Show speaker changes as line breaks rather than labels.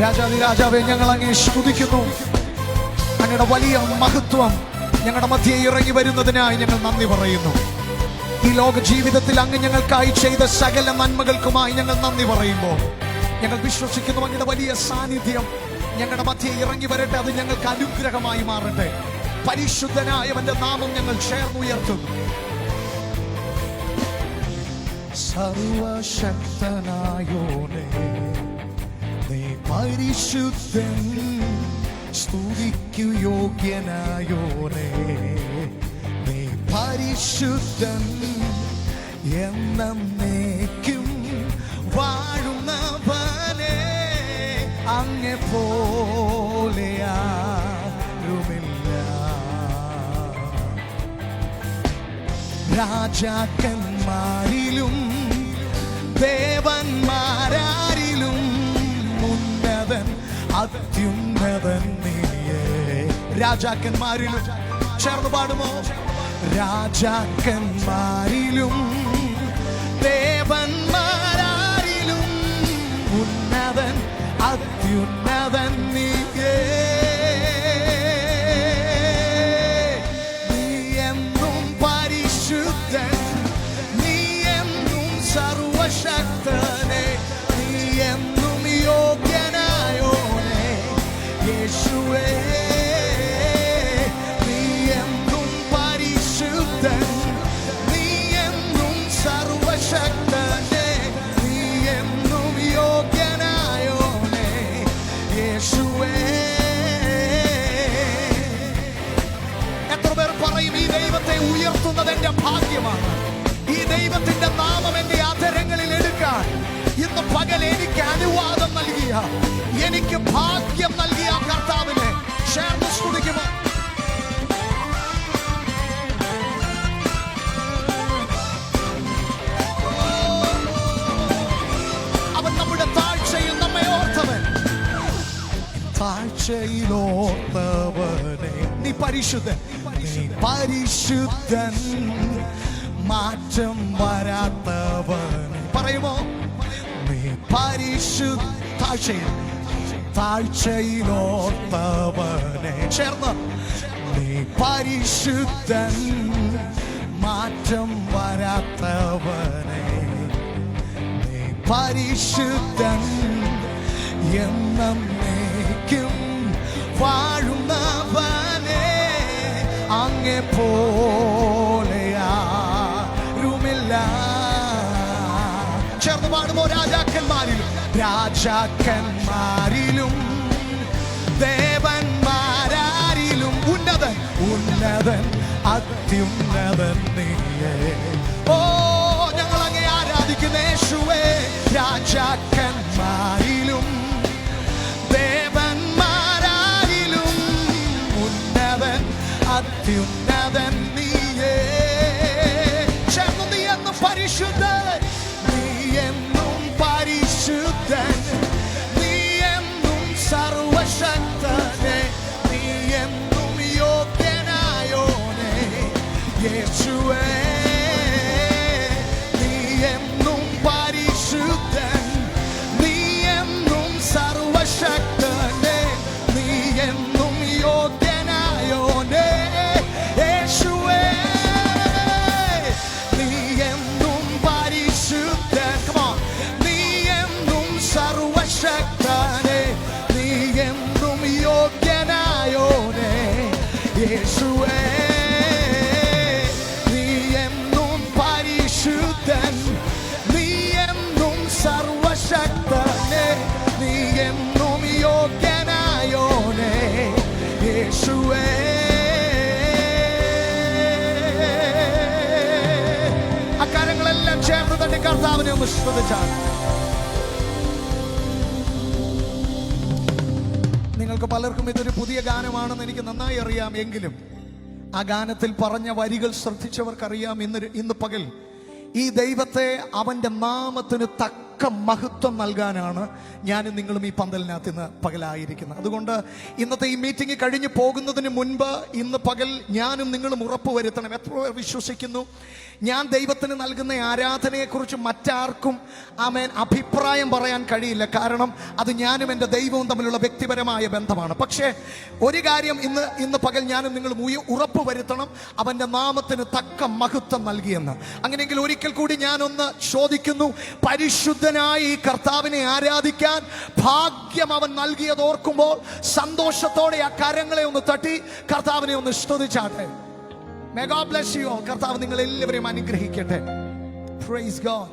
രാജാതി രാജാവെ ഞങ്ങൾ അങ്ങേ സ്തുതിക്കുന്നു. അങ്ങയുടെ വലിയ മഹത്വം ഞങ്ങളുടെ മധ്യേ ഇറങ്ങി വരുന്നതിനായി ഞങ്ങൾ നന്ദി പറയുന്നു. ഈ ലോക ജീവിതത്തിൽ അങ്ങ് ഞങ്ങൾക്കായി ചെയ്ത സകല നന്മകൾക്കുമായി ഞങ്ങൾ നന്ദി പറയുമ്പോൾ ഞങ്ങൾ വിശ്വസിക്കുന്നു അങ്ങയുടെ വലിയ സാന്നിധ്യം. ഞങ്ങളുടെ മധ്യേ ഇറങ്ങി വരട്ടെ അത് ഞങ്ങൾക്ക് അനുഗ്രഹമായി മാറട്ടെ. പരിശുദ്ധനായവന്റെ നാമം ഞങ്ങൾ ചേർന്നുയർത്തുന്നു. സർവശക്തനായോനെ. നീ പരിശുദ്ധൻ സ്തുതിക്കു യോഗ്യനായോനെ നീ പരിശുദ്ധൻ എന്നേക്കും വാഴുന്നവനെ അങ്ങെ പോലെയാരുമില്ല രാജാക്കന്മാരിലും ദേവന്മാരാരിലും അത്യുന്നതൻ നീയേ രാജാക്കന്മാരിലും ചേർന്ന് പാടുമോ? രാജാക്കന്മാരിലും ദേവന്മാരാരിലും ഉന്നതൻ അത്യുന്നതൻ നീയേ. നീ എന്നും പരിശുദ്ധൻ നീ എന്നും സർവശക്തനെ താഴ്ചയിലോർത്തവനെ നീ പരിശുദ്ധൻ. നീ പരിശുദ്ധൻ. മാറ്റം വരാത്തവനെ. പറയുമോ? നീ പരിശുദ്ധ താഴ്ചയിൽ. താഴ്ചയിലോർത്തവനെ ചേർന്ന്. നീ പരിശുദ്ധൻ. മാറ്റം വരാത്തവനെ. നീ പരിശുദ്ധൻ. എന്നേക്കും വാഴുന്നവനെ അങ്ങെ പോലെയാരുമില്ല ചേർന്ന് പാടുമോ രാജാക്കന്മാരിലും? രാജാക്കന്മാരിലും. ദേവന്മാരാരിലും. ഉന്നതൻ ഉന്നതൻ അത്യുന്നതൻ നീയേ. ഓ ഞങ്ങൾ അങ്ങേ ആരാധിക്കുന്ന യേശുവേ അത്യുന്നതൻ യേശുവേ നീ എന്നും പരിശുദ്ധൻ നീ എന്നും സർവശക്തനെ നീ എന്നും യോഗ്യനായോനെ യേശുവേ അക്കാര്യങ്ങളെല്ലാം ചേർന്ന് തന്നെ കർത്താവിനെ ഒന്ന് ശ്രദ്ധിച്ചാണ് നിങ്ങൾക്ക് പലർക്കും ഇതൊരു പുതിയ ഗാനമാണെന്ന് എനിക്ക് നന്നായി അറിയാം. എങ്കിലും ആ ഗാനത്തിൽ പറഞ്ഞ വരികൾ ശ്രദ്ധിച്ചവർക്കറിയാം ഇന്ന് ഇന്ന് പകൽ. ഈ ദൈവത്തെ അവന്റെ നാമത്തിന് തക്ക മഹത്വം നൽകാനാണ് ഞാനും നിങ്ങളും ഈ പന്തലിനകത്ത് ഇന്ന് പകലായിരിക്കുന്നത്. അതുകൊണ്ട് ഇന്നത്തെ ഈ മീറ്റിംഗ് കഴിഞ്ഞു പോകുന്നതിന് മുൻപ് ഇന്ന് പകൽ ഞാനും നിങ്ങളും ഉറപ്പ് വരുത്തണം. എത്ര വിശ്വസിക്കുന്നു. ഞാൻ ദൈവത്തിന് നൽകുന്ന ആരാധനയെക്കുറിച്ച് മറ്റാർക്കും ആമേൻ അഭിപ്രായം പറയാൻ കഴിയില്ല. കാരണം അത് ഞാനും എന്റെ ദൈവവും തമ്മിലുള്ള വ്യക്തിപരമായ ബന്ധമാണ്. പക്ഷേ ഒരു കാര്യം ഇന്ന് ഇന്ന് പകൽ ഞാനും നിങ്ങൾ ഉറപ്പ് വരുത്തണം. അവന്റെ നാമത്തിന് തക്ക മഹത്വം നൽകിയെന്ന്. അങ്ങനെയെങ്കിൽ ഒരിക്കൽ കൂടി ഞാനൊന്ന് ചോദിക്കുന്നു പരിശുദ്ധനായി ഈ കർത്താവിനെ ആരാധിക്കാൻ ഭാഗ്യം അവൻ നൽകിയത് ഓർക്കുമ്പോൾ സന്തോഷത്തോടെ ആ കരങ്ങളെ ഒന്ന് തട്ടി കർത്താവിനെ ഒന്ന് സ്തുതിച്ചാട്ടെ. മെഗാ ബ്ലസ് യു കർത്താവ് നിങ്ങൾ എല്ലാവരെയും അനുഗ്രഹിക്കട്ടെ. Praise God